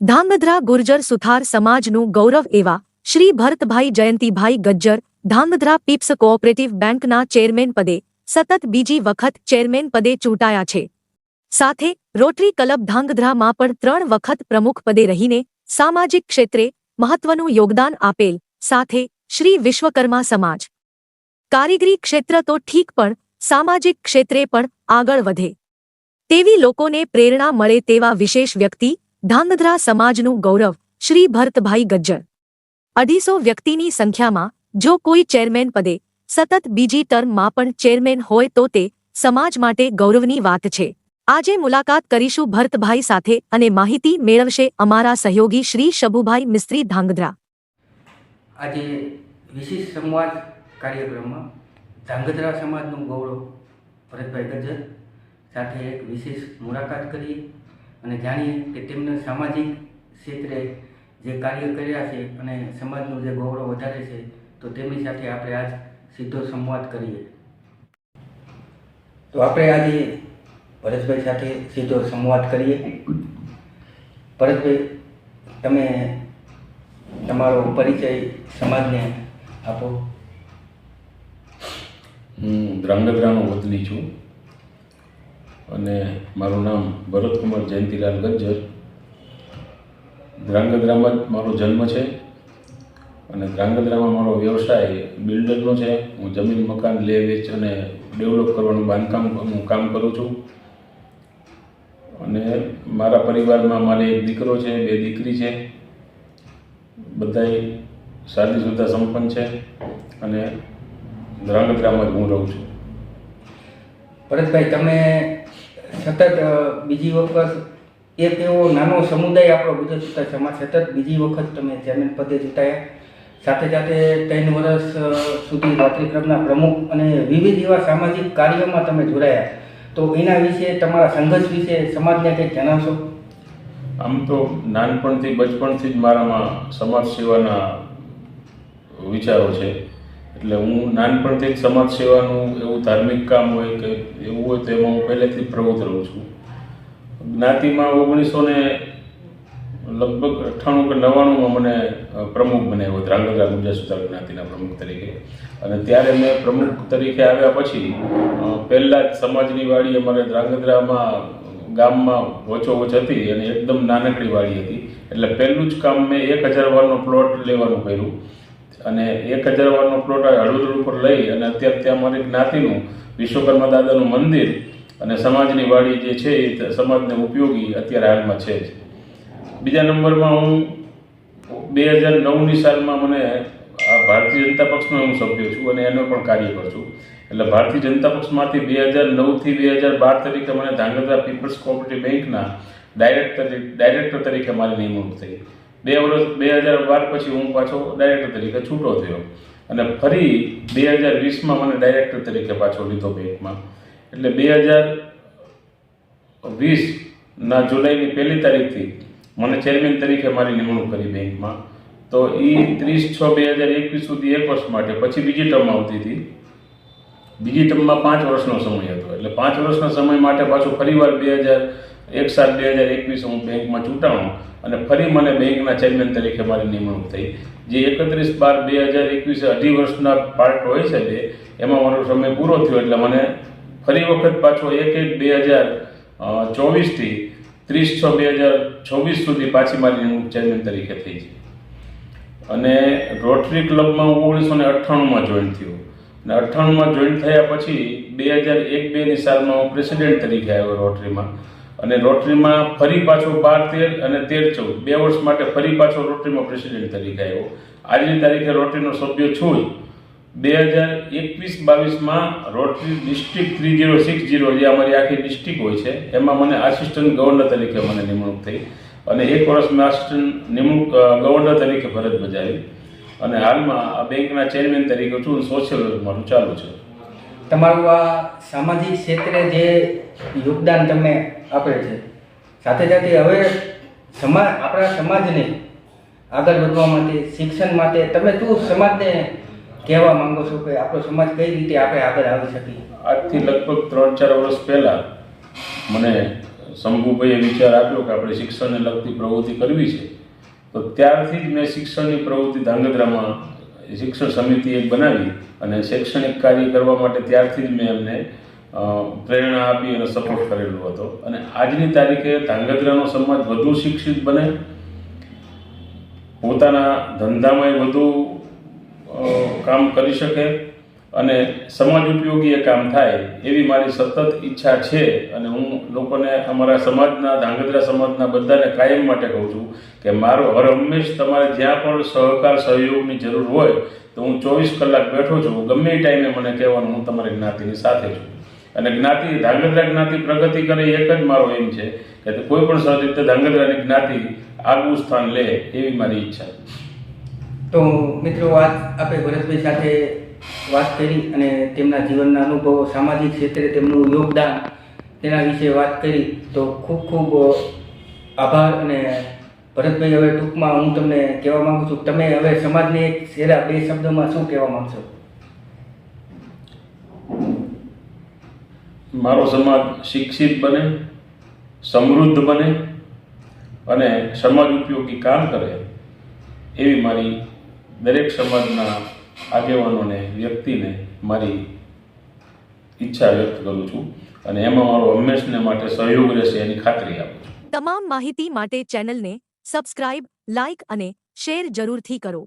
ધાંગધ્રા ગુર્જર સુથાર સમાજનું ગૌરવ એવા શ્રી ભરતભાઈ જયંતિભાઈ ગજ્જર ધાંગધ્રા પીપ્સ કોઓપરેટિવ બેંકના ચેરમેન પદે સતત બીજી વખત ચેરમેન પદે ચૂંટાયા છે. સાથે રોટરી ક્લબ ધાંગધ્રામાં પણ ત્રણ વખત પ્રમુખ પદે રહીને સામાજિક ક્ષેત્રે મહત્વનું યોગદાન આપેલ સાથે શ્રી વિશ્વકર્મા સમાજ. કારીગરી ક્ષેત્ર તો ઠીક પણ સામાજિક ક્ષેત્રે પણ આગળ વધે. તેવી લોકોને પ્રેરણા મળે તેવા વિશેષ વ્યક્તિ, ધાંગધ્રા સમાજનું ગૌરવ, શ્રી ભરતભાઈ ગજ્જર. અઢીસો વ્યક્તિની સંખ્યામાં, જો કોઈ ચેરમેન પદે, સતત બીજી ટર્મમાં પણ ચેરમેન હોય તો તે, સમાજ માટે ગૌરવની વાત છે. આજે મુલાકાત કરીશું ભરતભાઈ સાથે અને માહિતી મેળવશે અમારા સહયોગી શ્રી શબુભાઈ મિસ્ત્રી ધાંગધ્રા. આજે વિશેષ સંવાદ કાર્યક્રમમાં ધાંગધ્રા સમાજનું ગૌરવ ભરતભાઈ ગજ્જર સાથે એક વિશેષ મુલાકાત કરીએ અને જાણીએ કે તેમને સામાજિક ક્ષેત્રે જે કાર્ય કર્યા છે અને સમાજનું જે ગૌરવ વધારે છે, તો તેમની સાથે આપણે આજ સીધો સંવાદ કરીએ. તો આપણે આજે ભરતભાઈ સાથે સીધો સંવાદ કરીએ. ભરતભાઈ, તમે તમારો પરિચય સમાજને આપો. હું ધ્રાંગધ્રાનો વતની છું. અને મારું નામ ભરતકુમાર જયંતિલાલ ગજ્જર. ધ્રાંગધ્રામાં જ મારો જન્મ છે અને ધ્રાંગધ્રામાં મારો વ્યવસાય બિલ્ડરનો છે. હું જમીન, મકાન લે, વેચ અને ડેવલપ કરવાનું બાંધકામ હું કામ કરું છું. અને મારા પરિવારમાં મારે એક દીકરો છે, બે દીકરી છે. બધાય સુધા સંપન્ન છે અને ધ્રાંગધ્રામાં જ હું રહું છું. ભરતભાઈ તમે સતત બીજી વખત એક એવો નાનો સમુદાય આપણો ગુજરાત સુતા સમાજ સતત બીજી વખત તમે ચેરમેન પદે ચૂંટાયા સાથે સાથે ત્રણ વર્ષ સુધી ક્લબના પ્રમુખ અને વિવિધ એવા સામાજિક કાર્યોમાં તમે જોડાયા. તો એના વિશે, તમારા સંઘર્ષ વિશે સમાજને કંઈક જણાવશો? આમ તો નાનપણથી, બચપણથી જ મારામાં સમાજ સેવાના વિચારો છે. એટલે હું નાનપણથી જ સમાજ સેવાનું એવું ધાર્મિક કામ હોય કે એવું હોય તો એમાં હું પહેલેથી જ પ્રવૃત્ત રહું છું. જ્ઞાતિમાં ઓગણીસો ને લગભગ અઠ્ઠાણું કે નવ્વાણુંમાં મને પ્રમુખ બનાવ્યો ધ્રાંગધ્રા ગુજરાત સુધાર જ્ઞાતિના પ્રમુખ તરીકે. અને ત્યારે મેં પ્રમુખ તરીકે આવ્યા પછી પહેલાં જ સમાજની વાડી અમારે ધ્રાંગધ્રામાં ગામમાં વચોવચ હતી અને એકદમ નાનકડી વાડી હતી. એટલે પહેલું જ કામ મેં એક હજાર વારનો પ્લોટ લેવાનું કર્યું. અને એક હજાર વારનો પ્લોટ હળવદ ઉપર લઈ અને અત્યારે ત્યાં મારી જ્ઞાતિનું, વિશ્વકર્મા દાદાનું મંદિર અને સમાજની વાડી જે છે એ સમાજને ઉપયોગી અત્યારે હાલમાં છે જ. બીજા નંબરમાં હું બે હજાર નવની સાલમાં મને આ ભારતીય જનતા પક્ષનો હું સભ્ય છું અને એનો પણ કાર્યકર છું. એટલે ભારતીય જનતા પક્ષમાંથી બે હજાર નવથી બે હજાર બાર તરીકે મને ધાંગધ્રા પીપલ્સ કોઓપરેટિવ બેંકના ડાયરેક્ટર ડાયરેક્ટર તરીકે મારી નિમણૂક થઈ. બે વર્ષ, બે હજાર બાર પછી હું પાછો ડાયરેક્ટર તરીકે છૂટો થયો. અને ફરી બે હજાર વીસમાં મને ડાયરેક્ટર તરીકે પાછો લીધો બેંકમાં. એટલે બે હજાર વીસના જુલાઈની પહેલી તારીખથી મને ચેરમેન તરીકે મારી નિમણૂક કરી બેંકમાં. તો એ ત્રીસ છ બે હજાર એકવીસ સુધી એક વર્ષ માટે, પછી બીજી ટર્મ આવતી હતી. બીજી ટર્મમાં પાંચ વર્ષનો સમય હતો. એટલે પાંચ વર્ષના સમય માટે પાછું ફરીવાર બે હજાર એક સાત બે હજાર એકવીસ હું બેંકમાં ચૂંટાણું અને ફરી મને બેંકના ચેરમેન તરીકે મારી નિમણૂક થઈ. જે એકત્રીસ બાર બે હજાર એકવીસ અઢી વર્ષના પાર્ટ હોય છે બે એમાં મારો સમય પૂરો થયો એટલે મને ફરી વખત પાછો એક એક બે હજાર ચોવીસથી ત્રીસ છ બે હજાર છવ્વીસ સુધી પાછી મારી નિમણૂક ચેરમેન તરીકે થઈ છે. અને રોટરી ક્લબમાં હું ઓગણીસો ને અઠ્ઠાણુંમાં જોઈન થયો. અને અઠ્ઠાણુંમાં જોઈન થયા પછી બે હજાર એક બેની સાલમાં હું પ્રેસિડેન્ટ તરીકે આવ્યો રોટરીમાં. અને રોટરીમાં ફરી પાછો બાર તેર અને તેર ચૌદ. બે વર્ષ માટે ફરી પાછો રોટરીમાં પ્રેસિડેન્ટ તરીકે આવ્યો. આજની તારીખે રોટરીનો સભ્ય છું બે હજાર એકવીસ બાવીસમાં Rotary district three zero six zero જે અમારી આખી ડિસ્ટ્રિક્ટ હોય છે, એમાં મને આસિસ્ટન્ટ ગવર્નર તરીકે મને નિમણૂક થઈ. અને એક વર્ષ મેં આસિસ્ટન્ટ નિમણૂક ગવર્નર તરીકે ફરજ બજાવી. અને હાલમાં આ બેંકના ચેરમેન તરીકે છું સોશિયલ વર્ક મારું ચાલુ છે. તમારું આ સામાજિક ક્ષેત્રે જે યોગદાન તમે આપે છે. સાથે સાથે હવે સમાજ આપણા સમાજને આગળ વધવા માટે, શિક્ષણ માટે, તમે શું સમાજને કહેવા માંગો છો કે આપણો સમાજ કઈ રીતે આપણે આગળ આવી શકીએ આજથી લગભગ ત્રણ ચાર વર્ષ પહેલાં મને શંભુભાઈએ વિચાર આપ્યો કે આપણે શિક્ષણને લગતી પ્રવૃત્તિ કરવી છે. તો ત્યારથી જ મેં શિક્ષણની પ્રવૃત્તિ ધાંગધ્રામાં શિક્ષણ સમિતિ એક બનાવી અને શૈક્ષણિક કાર્ય કરવા માટે ત્યારથી જ મેં એમને પ્રેરણા આપી અને સપોર્ટ કરેલો હતો. અને આજની તારીખે ધાંગધ્રાનો સમાજ વધુ શિક્ષિત બને. પોતાના ધંધામાં વધુ કામ કરી શકે અને સમાજ ઉપયોગી એ કામ થાય એવી મારી સતત ઈચ્છા છે. અને હું લોકોને અમારા સમાજના, ધાંગધ્રા સમાજના બધાને કાયમ માટે કહું છું કે મારો હર હંમેશ તમારે જ્યાં પણ સહકાર, સહયોગની જરૂર હોય તો હું ચોવીસ કલાક બેઠો છું. ગમે એ ટાઈમે મને કહેવાનું, હું તમારી જ્ઞાતિની સાથે છું. અને જ્ઞાતિ, ધાંગધ્રા જ્ઞાતિ પ્રગતિ કરે એક જ મારો એમ છે કે કોઈ પણ સહ રીતે ધાંગધ્રાની જ્ઞાતિ આગવું સ્થાન લે એવી મારી ઈચ્છા તો મિત્રો વાત આપણે ભરતભાઈ સાથે વાત કરી અને તેમના જીવનના અનુભવો, સામાજિક ક્ષેત્રે તેમનું યોગદાન તેના વિશે વાત કરી, તો ખૂબ ખૂબ આભાર અને ભરતભાઈ હવે ટૂંકમાં હું તમને કહેવા માગું છું, તમે હવે સમાજને એક સેરા બે શબ્દોમાં શું કહેવા માંગશો? મારો સમાજ શિક્ષિત બને, સમૃદ્ધ બને અને સમાજ ઉપયોગી કામ કરે એવી મારી દરેક સમાજના આગેવાનોને, વ્યક્તિને મારી ઈચ્છા વ્યક્ત કરું છું અને એમાં મારો હંમેશને માટે સહયોગ રહેશે એની ખાતરી આપું છું. તમામ માહિતી માટે ચેનલને સબસ્ક્રાઇબ, લાઇક અને શેર જરૂરથી કરો.